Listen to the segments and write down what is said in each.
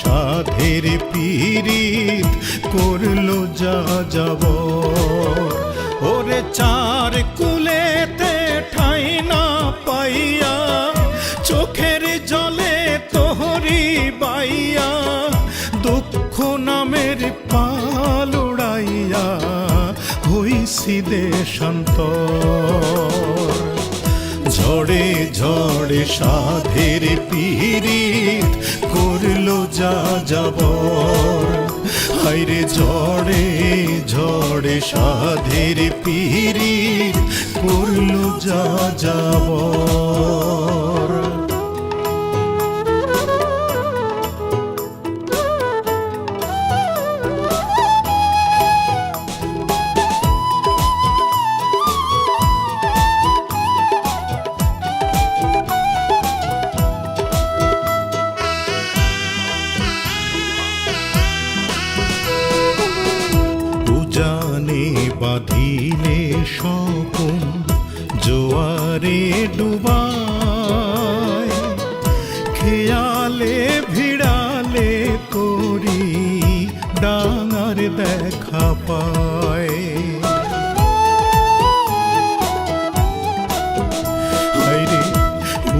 সাধের পিরিত করল যা যাব। ওরে চার কুলেতে ঠাই না পাইয়া, চোখের জলে তোহরি বাইয়া, দুঃখ নামের পাল উড়াইয়া হইছি দেশান্তর ঝড়ে ঝড়ে সাধের পিরিত করল যা যাব হাইরে ঝড়ে ঝড়ে সাধের পিরিত করল যা যাব বাঁধিলে স্বপন জোয়ারে ডুবায়। খেয়ালে ভিড়ালে করি ডাঙার দেখা পায়।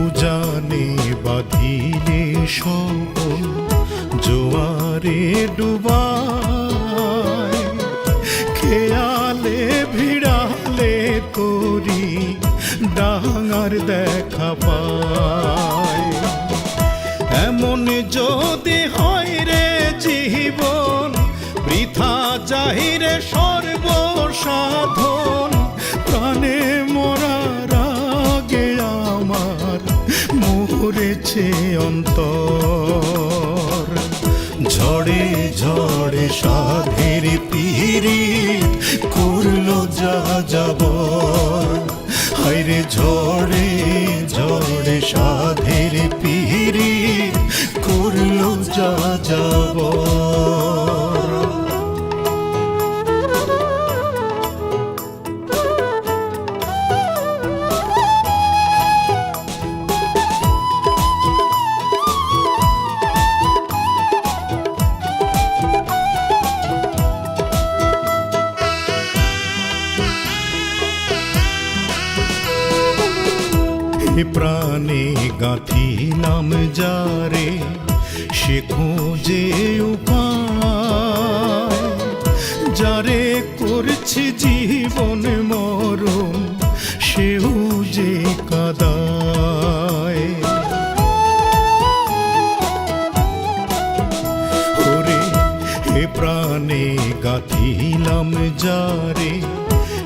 উজানে বাঁধিলে স্বপন জোয়ারে ডুবায়। করি, ডাঙার দেখা পায় এমন যদি হয় রে জীবন, বৃথা যাহিরে সর্বসাধন। প্রাণে মরার আগে আমার মরেছে অন্তর। ঝড়ে ঝড়ে সাধের করল যা যাব হাইরে ঝড়ে ঝড়ে সাধের পিরি করল যা যাব প্রাণে গাঁথিলাম যারে, সে খোঁজে উপায়। যারে করছে জীবন মরণ, সেও যে কাদায়। ওরে হে প্রাণে গাথিলাম যারে,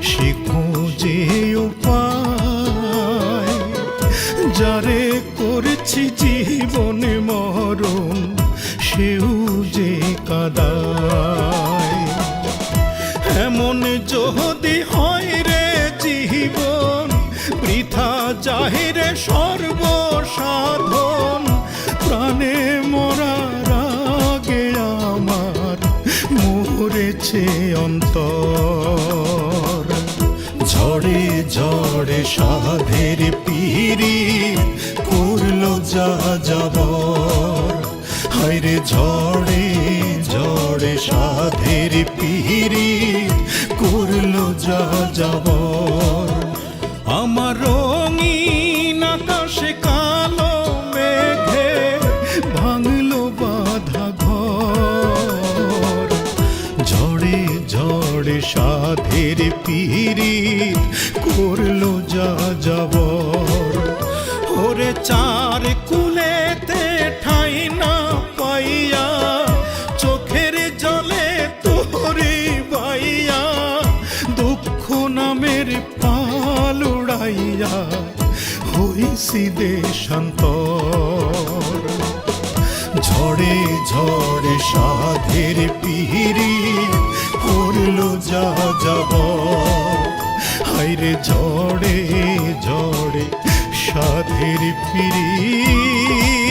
সে খোঁজে উপায়। যারে করেছি জীবন মরণ, সেও যে কাদায়। এমন যদি হয় রে জীবন, বৃথা জাহিরে সর্বসাধন। প্রাণে মরার আগে আমার মরেছে অন্তর। ঝড়ে সাধের পিরি করল যা যাব হাইরে ঝড়ে ঝড়ে সাধের পিরি করল যা যাব ঝড়ে ঝড়ে সাধের পিরি করল যা যাব ওরে চার কুলেতে ঠাই না পাইয়া, চোখের জলে তোরে বাইয়া, দুঃখ নামের পাল উড়াইয়া হইছি দেশান্তর। ঝড়ে ঝড়ে সাধের পিহিরি করল যা যাব। হাইরে ঝড়ে ঝড়ে সাধের পিরি